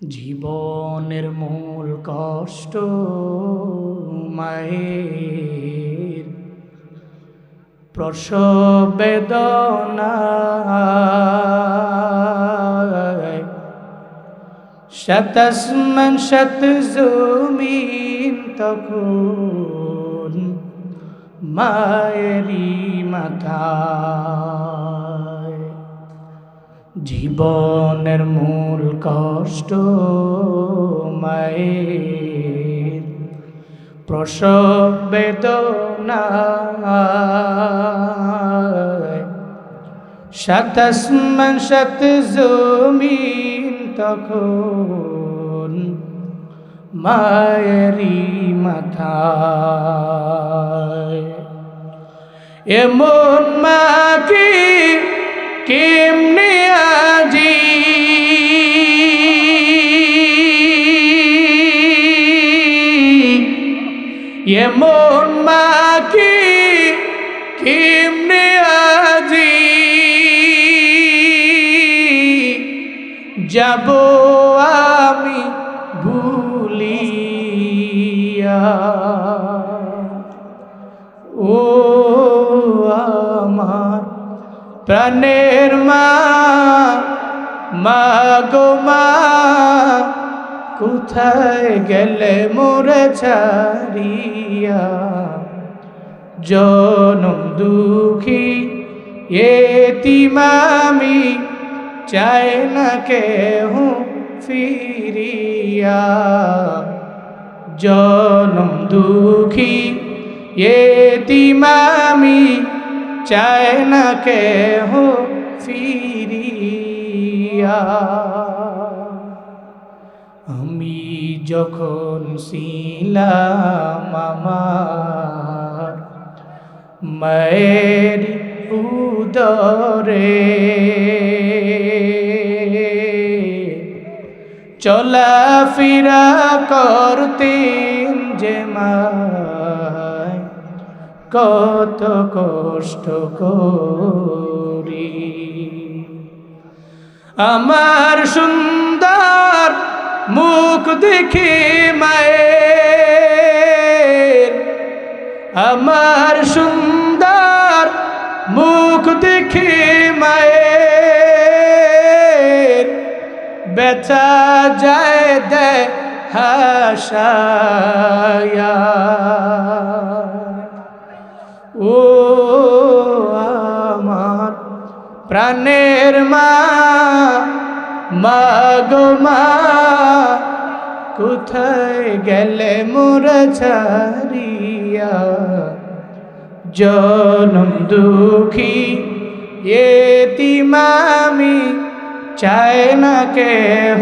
জীবনের মূল কষ্ট মায়ের। প্রসব বেদনা শতসমান শত জমিন তখন মায়েরি মাথায় জীবনের মূল কষ্ট মায়ের। প্রসব বেদনা শতসমান শত জমিন তখন মায়েরি মাথা এমন মাকে কেমনে আজি? এমন মাকে কেমনে আজি? যাব আমি ভুলিয়া। ও প্রাণের মা মা গো মা, কোথায় গেলে মোরে ছাড়িয়া? জনম দুঃখী এতিমামি, চায় না কেহ ফিরিয়া। জনম দুঃখী এতিমামি চায় না কেহ ফিরিয়া। আমি যখন ছিলাম আমার মায়ের উদরে চলাফেরা করতেন যে মায় কত কষ্ট করি। আমার সুন্দর মুখ দেখে মায়ের। আমার সুন্দর মুখ দেখে মায়ের। বেচা যায় দে হাসায়া প্রাণের মা মা গো মা, কোথায় গেলে মোর জনম দুঃখী এতিমামি, চায় না কেহ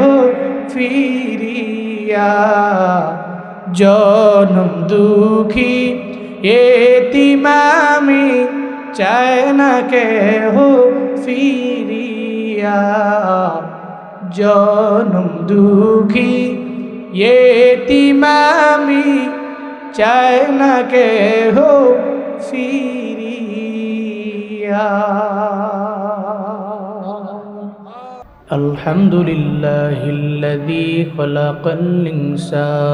ফিরিয়া। জনম দুঃখী এতিমামি, চায় না কেহ ফিরিয়া জনম দুঃখী এতিমামি চায় না কেহ ফিরিয়া الحمد لله الذي خلق الإنسان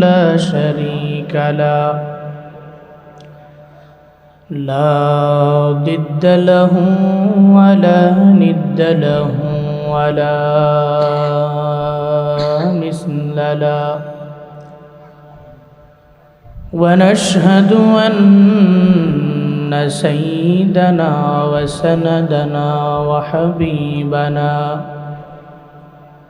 لا شريك له. لا ضد له ولا ند له ولا مثل له. ونشهد أن سيدنا وسندنا وحبيبنا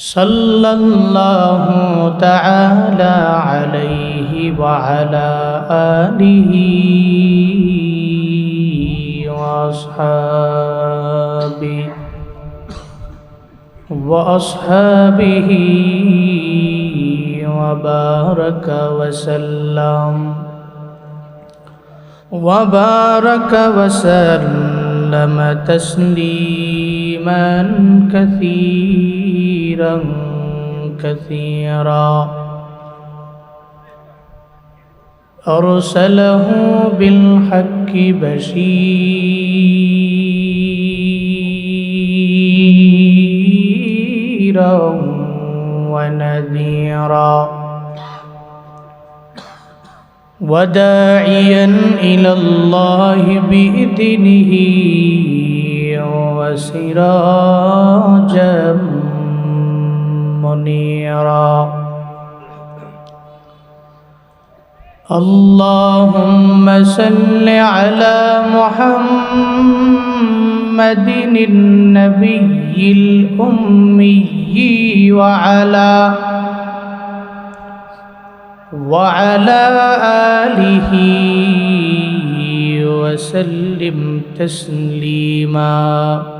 صلى الله تعالى عليه وعلى آله وأصحابه وأصحابه وبارك وسلم وبارك وسلم تسليما كثيرا. كثيرا أرسله بالحق بشيرا ونذيرا. وداعيا إلى الله بإذنه وسراجا منيرا. اللهم صل على محمد النبي الأمي وعلى وعلى آله وسلم تسليما.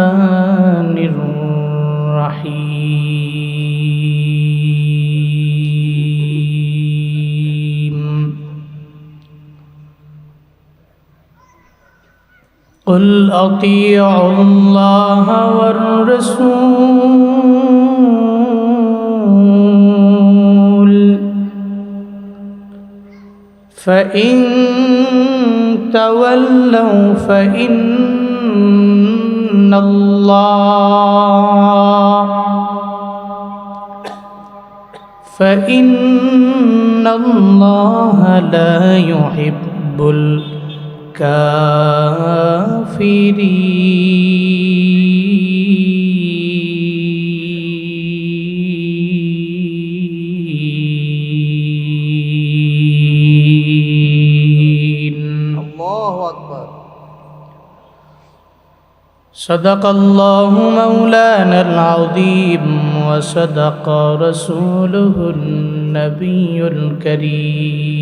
قل أطيعوا الله والرسول فإن تولوا فإن الله فإن الله لا يحب الكافرين. الله أكبر. صدق الله مولانا العظيم وصدق رسوله النبي الكريم.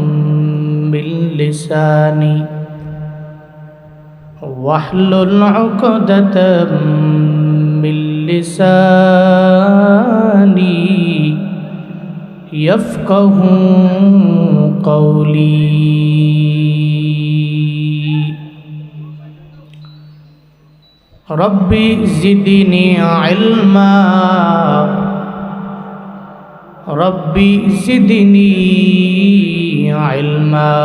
لساني. واحلل عقدة من لساني. يفقه قولي. ربي زدني علما. ربي زدني علما.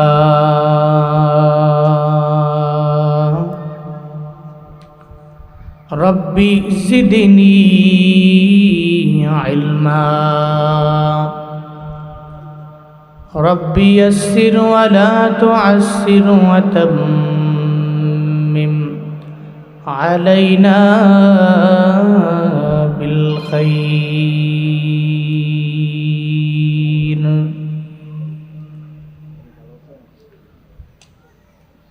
ربي زدني علما. ربي يسر ولا تعسر وتمم علينا بالخير.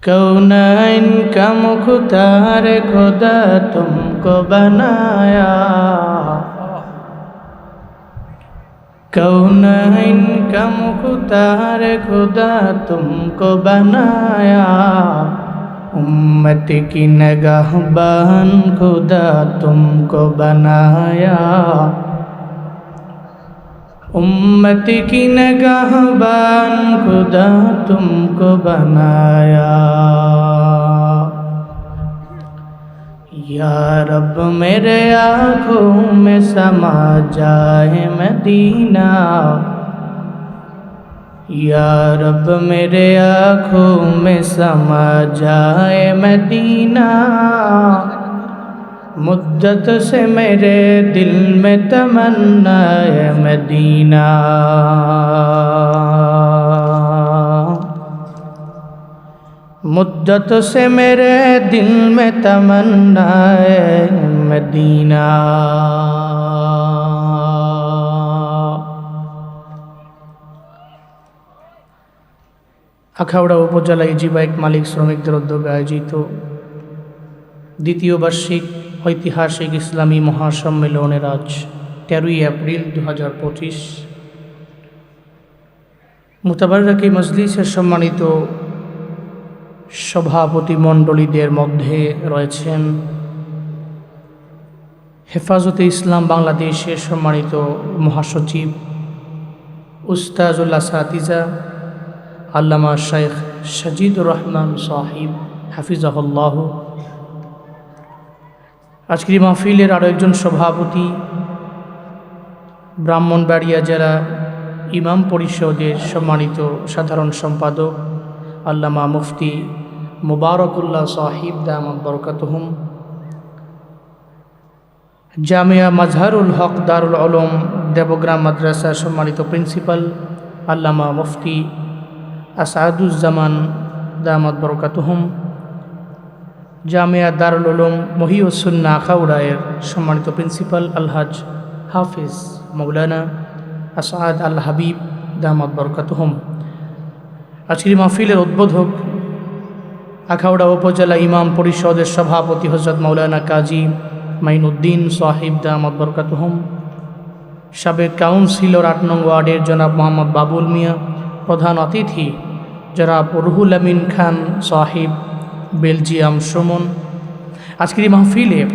कौनैन का मुख्तार खुदा तुमको बनाया कौनैन का मुख्तार खुदा तुमको बनाया उम्मत की नगहबान खुदा तुमको बनाया उम्मत की नगहबान खुदा तुमको बनाया। या रब मेरे आँखों में समा जाए मदीना। या रब मेरे आँखों में समा जाए मदीना। مدت سے میرے دل میں تمنا ہے مدینہ مدت سے میرے دل میں تمنا ہے مدینہ আখাউড়া উপজেলা ইজিবাইক মালিক শ্রমিকদের উদ্যোগে আয়োজিত দ্বিতীয় বার্ষিক ঐতিহাসিক ইসলামী মহাসম্মেলনের আজ তেরোই এপ্রিল দু হাজার পঁচিশ। মোতাবারকি মজলিসের সম্মানিত সভাপতি মণ্ডলীদের মধ্যে রয়েছেন হেফাজতে ইসলাম বাংলাদেশের সম্মানিত মহাসচিব উস্তাজুল্লাহ সাতিজা আল্লামা শেখ সাজিদুর রহমান সাহিব, হাফিজাহুল্লাহ আজকের মাহফিলের আরও একজন সভাপতি ব্রাহ্মণবাড়িয়া জেলা ইমাম পরিষদের সম্মানিত সাধারণ সম্পাদক, আল্লামা মুফতি মুবারকুল্লাহ সাহিব দামাদ বরকাতহুম, জামিয়া মাজহারুল হক দারুল আলম দেবগ্রাম মাদ্রাসার সম্মানিত প্রিন্সিপাল, আল্লামা মুফতি আসাদুজ্জামান দামাদ বরকাতহুম জামিয়া দারুল উলুম মহিউসুন্না আখাউড়ায়ের সম্মানিত প্রিন্সিপাল আলহাজ হাফিজ মৌলানা আসাদ আল হাবিব দামাদ বরকাতহম। আজকের মাহফিলের উদ্বোধক আখাউড়া উপজেলা ইমাম পরিষদের সভাপতি হজরত মৌলানা কাজী মাইনুদ্দিন সাহিব দামাদ বরকাতহম, সাবেক কাউন্সিলর আট নং ওয়ার্ডের জনাব মোহাম্মদ বাবুল মিয়া, প্রধান অতিথি জনাব রুহুল আমিন খান সাহিব বেলজিয়াম সুমন আজকের এই মাহফিলে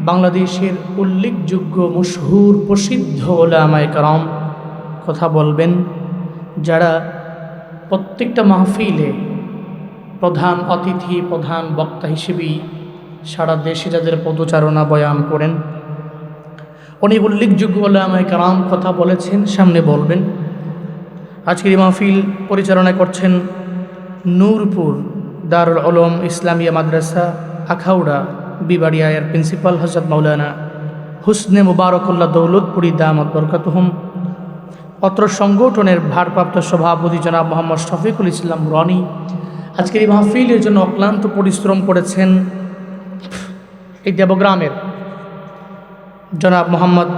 বাংলাদেশের উল্লেখযোগ্য মশহুর প্রসিদ্ধ ওলামায় কারম কথা বলবেন, যারা প্রত্যেকটা মাহফিলে প্রধান অতিথি, প্রধান বক্তা হিসেবেই সারা দেশে যাদের পদচারণা বয়ান করেন, অনেক উল্লেখযোগ্য ওলামায় কারাম কথা বলেছেন, সামনে বলবেন। আজকের মাহফিল পরিচালনা করছেন নূরপুর দারুল আলম ইসলামিয়া মাদ্রাসা, আখাউড়া বিবাড়িয়ার প্রিন্সিপাল হজরত মৌলানা হুসনে মুবারকুল্লাহ দৌলতপুরি দামত বরকাতহম। অত্র সংগঠনের ভারপ্রাপ্ত সভাপতি জনাব মোহাম্মদ শফিকুল ইসলাম রনি আজকের এই মাহফিলের জন্য অক্লান্ত পরিশ্রম করেছেন এই দেবগ্রামের জনাব মোহাম্মদ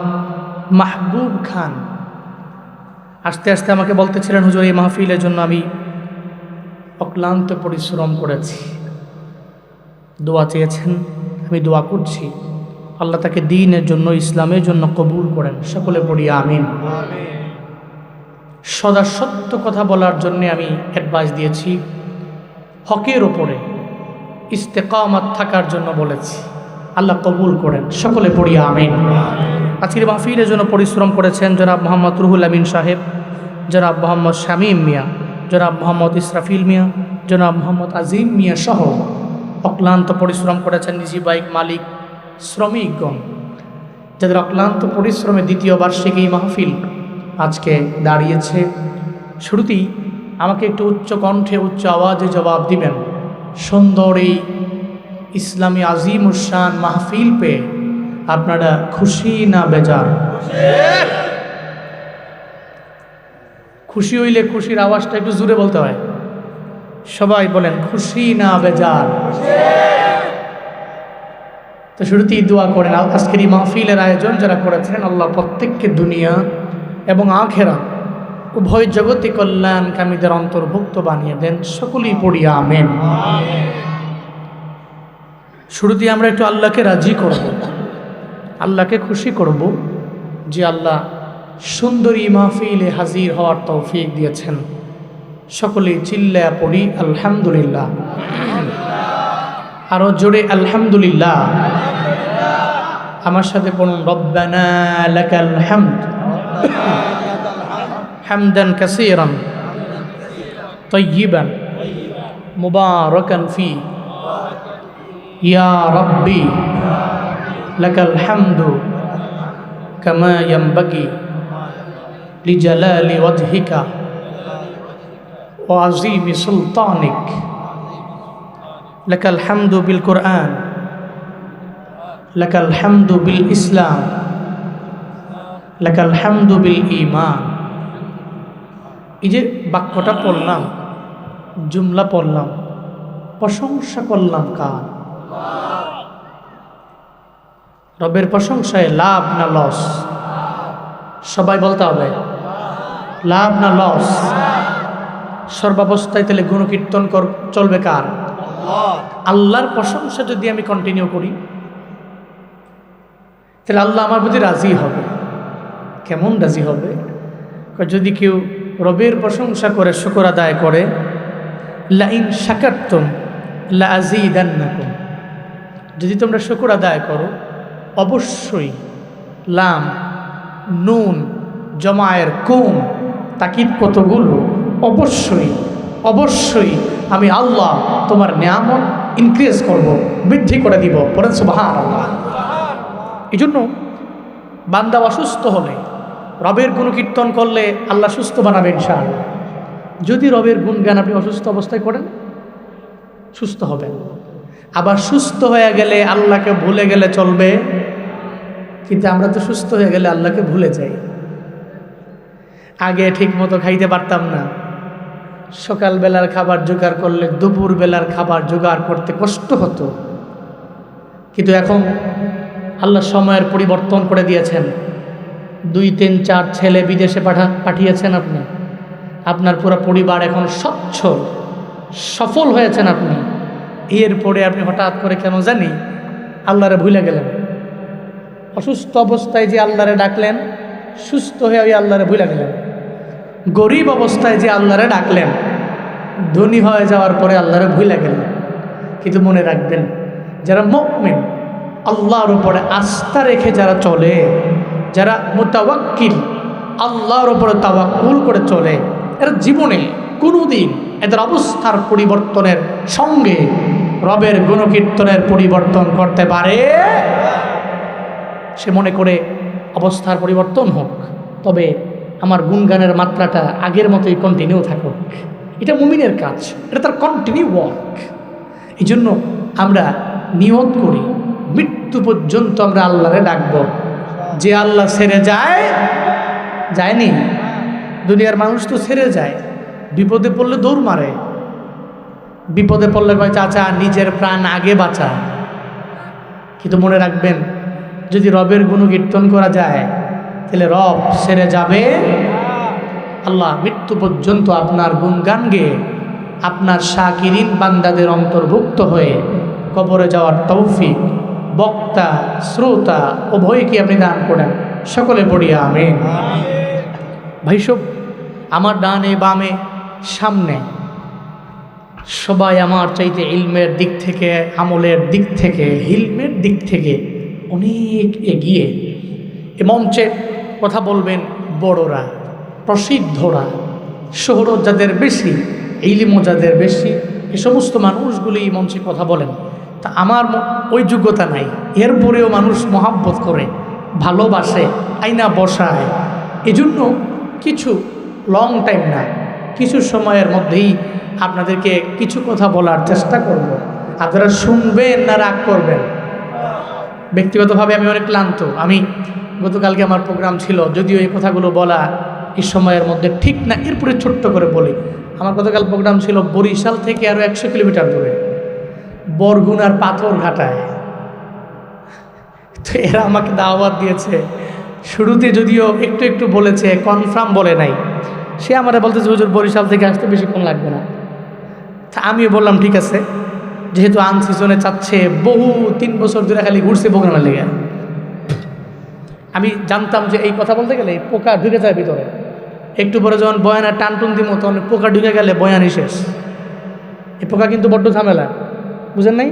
মাহবুব খান। আস্তে আস্তে আমাকে বলতেছিলেন, হুজুর, এই মাহফিলের জন্য আমি অক্লান্ত পরিশ্রম করেছি। দোয়া চেয়েছেন, আমি দোয়া করছি। আল্লাহ তাকে দিনের জন্য, ইসলামের জন্য কবুল করেন। সকলে পড়ি, আমিন। সদা সত্য কথা বলার জন্যে আমি অ্যাডভাইস দিয়েছি। হকের ওপরে ইস্তেকামাত থাকার জন্য বলেছি। আল্লাহ কবুল করেন। সকলে পড়ি, আমিন। আজকের মাহফিলের জন্য পরিশ্রম করেছেন জনাব মোহাম্মদ রুহুল আমিন সাহেব, জনাব মোহাম্মদ শামীম মিয়া। জনাব মোহাম্মদ ইসরাফিল মিয়া, জনাব মোহাম্মদ আজিম মিয়া সহ অক্লান্ত পরিশ্রম করেছেন নিজি বাইক মালিক শ্রমিকগণ। যাদের অক্লান্ত পরিশ্রমে দ্বিতীয় বার্ষিক এই মাহফিল আজকে দাঁড়িয়েছে, শুরুতেই আমাকে একটু উচ্চ কণ্ঠে উচ্চ আওয়াজে জবাব দিবেন। সুন্দর এই ইসলামী আজিম উসান মাহফিল পেয়ে আপনারা খুশি না বেজার? খুশি হইলে খুশির আওয়াজটা একটু জুড়ে বলতে হয়। সবাই বলেন, খুশি না বেজার? তো শুরুতেই দোয়া করেন আজকের এই মাহফিলের আয়োজন যারা করেছেন, আল্লাহ প্রত্যেককে দুনিয়া এবং আখেরা উভয় জগতে কল্যাণকামীদের অন্তর্ভুক্ত বানিয়ে দেন। সকলেই পড়িয়া আমেন। শুরুতেই আমরা একটু আল্লাহকে রাজি করব। আল্লাহকে খুশি করব যে আল্লাহ সুন্দরী মাহফিলে হাজির হওয়ার তৌফিক দিয়েছেন সকলেই চিল্লা পড়ি আলহামদুলিল্লাহ আরও জোরে আলহামদুলিল্লাহ আমার সাথে পড়ুন রব্বানা লাকাল হামদ হামদান কাসীরান طيبا مباركا فيه يا ربي لك الحمد كما ينبغي লিজালালি ওয়াজহিকা ও আজিম সুলতানিক। লাকাল হামদু বিল কোরআন, লাকাল হামদু বিল ইসলাম, লাকাল হামদু বিল ইমান এই যে বাক্যটা পড়লাম, জুমলা পড়লাম, প্রশংসা করলাম কার? রবের প্রশংসায় লাভ না লস? সবাই বলতে হবে লাভ না লস? সর্বাবস্থায় তাহলে গুণকীর্তন কর, চলবে কার? আল্লাহর প্রশংসা যদি আমি কন্টিনিউ করি, তাহলে আল্লাহ আমার প্রতি রাজি হবে। কেমন রাজি হবে? যদি কেউ রবের প্রশংসা করে, শুকর আদায় করে, লাইন শাকাত্তম লা আজিদান্নাকুম যদি তোমরা শুকর আদায় করো, অবশ্যই লাম, নুন, জমায়ের কুম তাকিদ কতগুলো? অবশ্যই অবশ্যই আমি আল্লাহ তোমার নিয়ামত ইনক্রিজ করব, বৃদ্ধি করে দিব। পরেন সুবাহান আল্লাহ এই জন্য বান্দা অসুস্থ হলে, রবের গুণ কীর্তন করলে আল্লাহ সুস্থ বানাবেন ইনশাআল্লাহ। যদি রবের গুণগান আপনি অসুস্থ অবস্থায় করেন, সুস্থ হবেন। আবার সুস্থ হয়ে গেলে আল্লাহকে ভুলে গেলে চলবে, কিন্তু আমরা তো সুস্থ হয়ে গেলে আল্লাহকে ভুলে যাই। আগে ঠিক মতো খাইতে পারতাম না। সকালবেলার খাবার জোগাড় করলে দুপুর বেলার খাবার জোগাড় করতে কষ্ট হতো। কিন্তু এখন আল্লাহ সময়ের পরিবর্তন করে দিয়েছেন। দুই, তিন, চার ছেলে বিদেশে পাঠা, পাঠিয়েছেন আপনি। আপনার পুরো পরিবার এখন সচ্ছল সফল হয়েছেন আপনি। এরপরে আপনি হঠাৎ করে কেন জানি আল্লাহরে ভুলে গেলেন। অসুস্থ অবস্থায় যে আল্লাহরে ডাকলেন, সুস্থ হয়ে ওই আল্লাহরে ভুলে গেলেন। গরিব অবস্থায় যে আল্লাহরে ডাকলেন, ধনী হয়ে যাওয়ার পরে আল্লাহরে ভুলে গেলেন। কিন্তু মনে রাখবেন, যারা মকমেন আল্লাহর উপরে আস্থা রেখে যারা চলে, যারা মোতাবাক্কিল আল্লাহর উপরে তাওয়াক্কুল করে চলে, এরা জীবনে কোনো দিন এদের অবস্থার পরিবর্তনের সঙ্গে রবের গুণকীর্তনের পরিবর্তন করতে পারে। সে মনে করে অবস্থার পরিবর্তন হোক, তবে আমার গুণগানের মাত্রাটা আগের মতোই কন্টিনিউ থাকুক। এটা মুমিনের কাজ, এটা তার কন্টিনিউ ওয়ার্ক এই জন্য আমরা নিয়ত করি, মৃত্যু পর্যন্ত আমরা আল্লাহরে ডাকব। যে আল্লাহ ছেড়ে যায়, যায়নি। দুনিয়ার মানুষ তো ছেড়ে যায়। বিপদে পড়লে দৌড় মারে। বিপদে পড়লে কয়, চাচা, নিজের প্রাণ আগে বাঁচা। কিন্তু মনে রাখবেন, যদি রবের গুণ কীর্তন করা যায় তাহলে রব সেরে যাবে। আল্লাহ মৃত্যু পর্যন্ত আপনার গুণগান গেয়ে আপনার শাকিরিন বান্দাদের অন্তর্ভুক্ত হয়ে কবরে যাওয়ার তৌফিক, বক্তা, শ্রোতা, উভয়কে আপনি দান করেন। সকলে পড়িয়া আমি ভাইসব, আমার ডানে বামে সামনে সবাই আমার চাইতে ইলমের দিক থেকে, আমলের দিক থেকে, হিলমের দিক থেকে অনেক এগিয়ে এ মঞ্চে কথা বলবেন বড়রা, প্রসিদ্ধরা শহর যাদের বেশি ইলিমও যাদের বেশি, এ সমস্ত মানুষগুলি এই মঞ্চে কথা বলেন। তা আমার ওই যোগ্যতা নাই। এরপরেও মানুষ মহাব্বত করে, ভালোবাসে আইনা বসায়। এজন্য কিছু লং টাইম না, কিছু সময়ের মধ্যেই আপনাদেরকে কিছু কথা বলার চেষ্টা করব। আপনারা শুনবেন না রাগ করবেন। ব্যক্তিগতভাবে আমি অনেক ক্লান্ত। আমি গতকালকে আমার প্রোগ্রাম ছিল, যদিও এই কথাগুলো বলা এই সময়ের মধ্যে ঠিক না, এরপরে ছোট্ট করে বলি। আমার গতকাল প্রোগ্রাম ছিল বরিশাল থেকে আরও একশো কিলোমিটার দূরে, বরগুনার পাথর ঘাটায়। তো এরা আমাকে দাওয়াত দিয়েছে। শুরুতে যদিও একটু একটু বলেছে কনফার্ম বলে নাই। সে আমারে বলতেছে, হুজুর, বরিশাল থেকে আসতে বেশিক্ষণ লাগবে না। তা আমিও বললাম, ঠিক আছে। যেহেতু আন সিজনে চাচ্ছে, বহু তিন বছর ধরে খালি ঘুরছে প্রোগ্রামের লেগে। আমি জানতাম যে এই কথা বলতে গেলে পোকা ঢুকে যায় ভিতরে। একটু পরে যখন বয়ানের টানটুন দিব তখন পোকা ঢুকে গেলে বয়ানই শেষ। এই পোকা কিন্তু বড্ড ঝামেলা, বুঝেন নাই?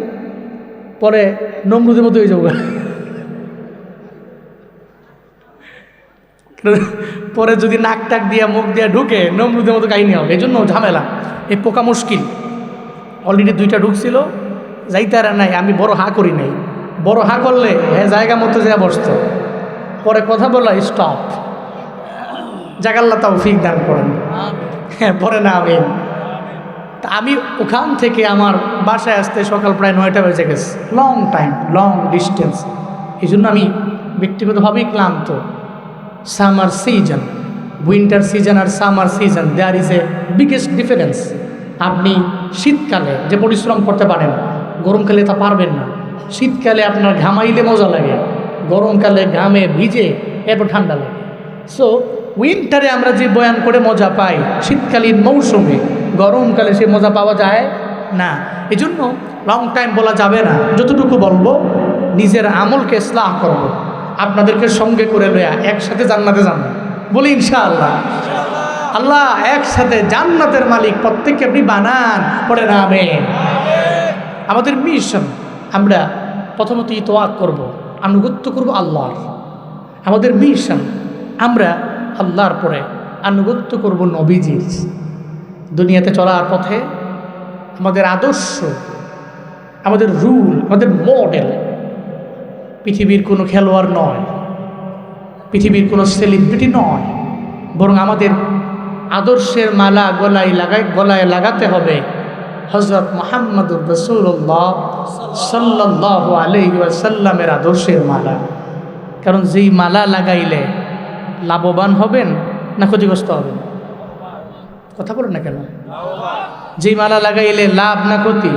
পরে নমরুদের মতো হয়ে যাব। পরে যদি নাক টাক দিয়ে, মুখ দিয়ে ঢুকে, নমরুদের মতো কাহিনী হবে। এই জন্য ঝামেলা, এই পোকা মুশকিল। অলরেডি দুইটা ঢুকছিল যাইতে আর নাই, আমি বড় হা করি নাই। বড় হা করলে হ্যাঁ জায়গা মতো যা বসতো। পরে কথা বলা স্টপ জাগাল্লা তাও ফিক দান করেন। হ্যাঁ পরে না আমি তা আমি ওখান থেকে আমার বাসায় আসতে সকাল প্রায় নয়টা বেজে গেছে। লং টাইম লং ডিস্টেন্স এই জন্য আমি ব্যক্তিগতভাবেই ক্লান্ত। Summer season winter season R summer season there is a biggest difference আপনি শীতকালে যে পরিশ্রম করতে পারেন গরমকালে তা পারবেন না। শীতকালে আপনার ঘামাইলে মজা লাগে গরমকালে ঘামে ভিজে এরপর ঠান্ডা লাগে। সো উইন্টারে আমরা যে বয়ান করে মজা পাই, শীতকালীন মৌসুমে গরমকালে সে মজা পাওয়া যায়? না। এই জন্য লং টাইম বলা যাবে না। যতটুকু বলব, নিজের আমলকে ইসলাহ করব। আপনাদেরকে সঙ্গে করে লয়া একসাথে জান্নাতে যান। বলি ইনশাআল্লাহ। আল্লাহ একসাথে জান্নাতের মালিক প্রত্যেককে আপনি বানান পড়ে না আমি আমাদের মিশন আমরা প্রথমত ইতোয়াত করব, আনুগত্য করব আল্লাহর। আমাদের মিশন আমরা আল্লাহর পরে আনুগত্য করব নবীজির। দুনিয়াতে চলার পথে আমাদের আদর্শ, আমাদের রুল, আমাদের মডেল পৃথিবীর কোনো খেলোয়াড় নয়, পৃথিবীর কোনো সেলিব্রিটি নয়, বরং আমাদের আদর্শের মালা গলায় লাগাই, গলায় লাগাতে হবে। হজরত মোহাম্মদুর রসুল্লাহ সাল্লাহ আলহিসাল্লামের আদর্শের মালা। কারণ যেই মালা লাগাইলে লাভবান হবেন না ক্ষতিগ্রস্ত হবেন? কথা বলেন না কেন? যেই মালা লাগাইলে লাভ না ক্ষতি?